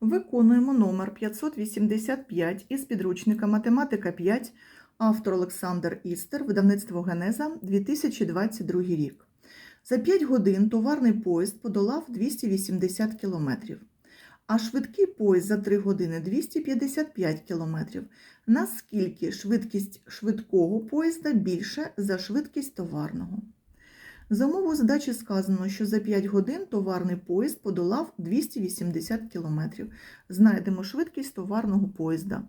Виконуємо номер 585 із підручника Математика 5, автор Олександр Істер, видавництво Генеза, 2022 рік. За 5 годин товарний поїзд подолав 280 км, а швидкий поїзд за 3 години 255 км. Наскільки швидкість швидкого поїзда більше за швидкість товарного? За умовою задачі сказано, що за 5 годин товарний поїзд подолав 280 км. Знайдемо швидкість товарного поїзда.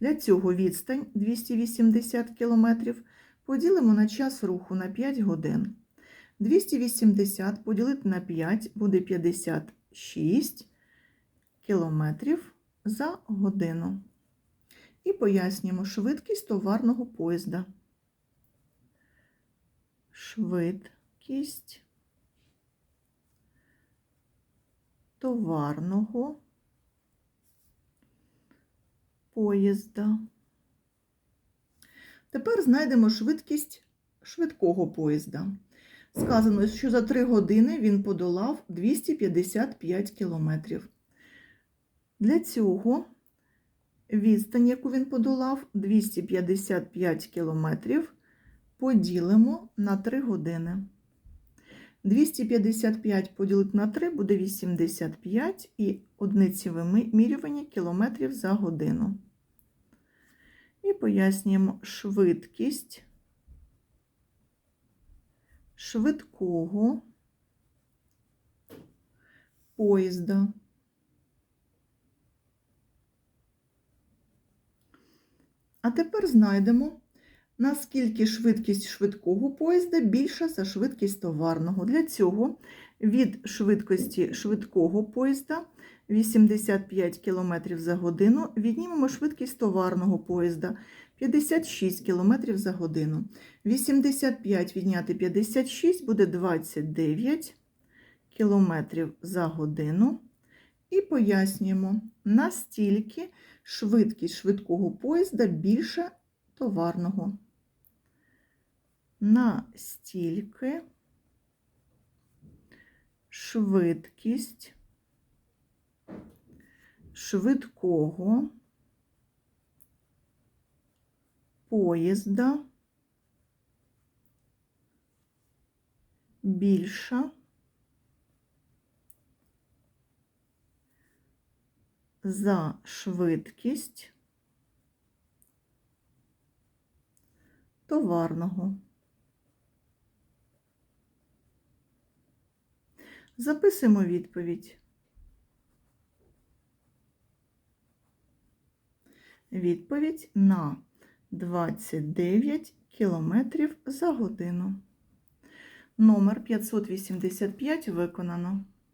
Для цього відстань 280 км поділимо на час руху на 5 годин. 280 поділити на 5 буде 56 км за годину. І пояснюємо швидкість товарного поїзда. Швидкість товарного поїзда. Тепер знайдемо швидкість швидкого поїзда. Сказано, що за 3 години він подолав 255 кілометрів. Для цього відстань, яку він подолав, 255 кілометрів, поділимо на 3 години. 255 поділити на 3 буде 85 і одиниці вимірювання кілометрів за годину. І пояснюємо швидкість швидкого поїзда. А тепер знайдемо, наскільки швидкість швидкого поїзда більша за швидкість товарного. Для цього від швидкості швидкого поїзда 85 км за годину віднімемо швидкість товарного поїзда 56 км за годину. 85 відняти 56 буде 29 км за годину. І пояснюємо, настільки швидкість швидкого поїзда більша товарного. Настільки швидкість швидкого поїзда більша за швидкість товарного. Записуємо відповідь. Відповідь на 29 км за годину. Номер 585 виконано.